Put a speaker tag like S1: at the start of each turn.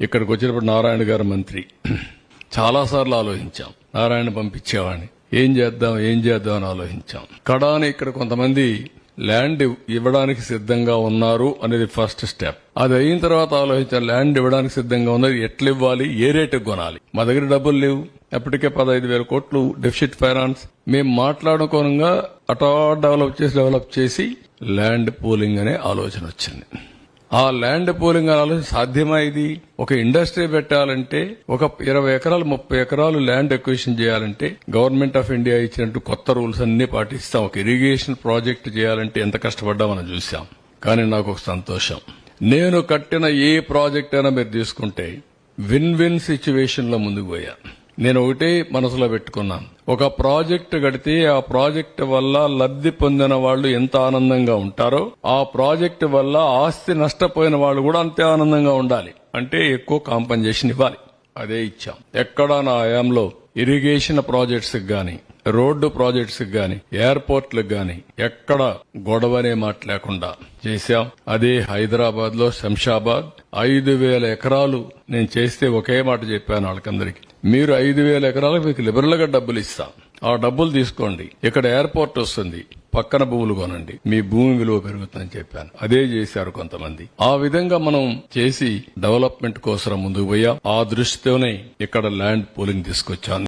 S1: ఇక్కడికి వచ్చినప్పుడు నారాయణ గారు మంత్రి. చాలాసార్లు ఆలోచించాం. నారాయణ పంపించేవాడిని. ఏం చేద్దాం ఏం చేద్దాం అని ఆలోచించాం. కడాని ఇక్కడ కొంతమంది ల్యాండ్ ఇవ్వడానికి సిద్ధంగా ఉన్నారు అనేది ఫస్ట్ స్టెప్. అది అయిన తర్వాత ఆలోచించాం ల్యాండ్ ఇవ్వడానికి సిద్ధంగా ఉన్నది ఎట్లా ఇవ్వాలి ఏ రేటుకు కొనాలి? మా దగ్గర డబ్బులు లేవు. అప్పటికే పదహైదు వేల కోట్లు డెఫిసిట్ ఫైనాన్స్. మేము మాట్లాడుకోనంగా అటా డెవలప్ చేసి డెవలప్ చేసి ల్యాండ్ పూలింగ్ అనే ఆలోచన వచ్చింది. ఆ ల్యాండ్ పూలింగ్ ఆలోచన సాధ్యమా ఇది ఒక ఇండస్ట్రీ పెట్టాలంటే ఒక ఇరవై ఎకరాలు ముప్పై ఎకరాలు ల్యాండ్ ఎక్వేషన్ చేయాలంటే గవర్నమెంట్ ఆఫ్ ఇండియా ఇచ్చినట్టు కొత్త రూల్స్ అన్ని పాటిస్తాం. ఒక ఇరిగేషన్ ప్రాజెక్ట్ చేయాలంటే ఎంత కష్టపడ్డా మనం చూసాం కానీ నాకు ఒక సంతోషం. నేను కట్టిన ఏ ప్రాజెక్ట్ అయినా మీరు తీసుకుంటే విన్ విన్ సిచ్యువేషన్లో ముందుకు పోయా. నేను ఒకటే మనసులో పెట్టుకున్నాను. ఒక ప్రాజెక్ట్ కడితే ఆ ప్రాజెక్ట్ వల్ల లబ్ధి పొందిన వాళ్ళు ఎంత ఆనందంగా ఉంటారో ఆ ప్రాజెక్ట్ వల్ల ఆస్తి నష్టపోయిన వాళ్ళు కూడా అంతే ఆనందంగా ఉండాలి. అంటే ఎక్కువ కాంపన్సేషన్ ఇవ్వాలి. అదే ఇచ్చాం. ఎక్కడ నా ఆయాంలో ఇరిగేషన్ ప్రాజెక్ట్స్ గాని రోడ్డు ప్రాజెక్ట్స్ గాని ఎయిర్పోర్ట్లకు గాని ఎక్కడ గొడవనే మాట లేకుండా చేశాం. అదే హైదరాబాద్లో శంషాబాద్ ఐదు వేల ఎకరాలు నేను చేస్తే ఒకే మాట చెప్పాను వాళ్ళకందరికి. మీరు ఐదు వేల ఎకరాలకు మీకు లిబరల్గా డబ్బులు ఇస్తాం. ఆ డబ్బులు తీసుకోండి. ఇక్కడ ఎయిర్పోర్ట్ వస్తుంది. పక్కన భూములు కొనండి. మీ భూమి విలువ పెరుగుతుందని చెప్పాను. అదే చేశారు కొంతమంది. ఆ విధంగా మనం చేసి డెవలప్మెంట్ కోసం ముందుకు పోయా. ఆ దృష్టితోనే ఇక్కడ ల్యాండ్ పూలింగ్ తీసుకొచ్చాను.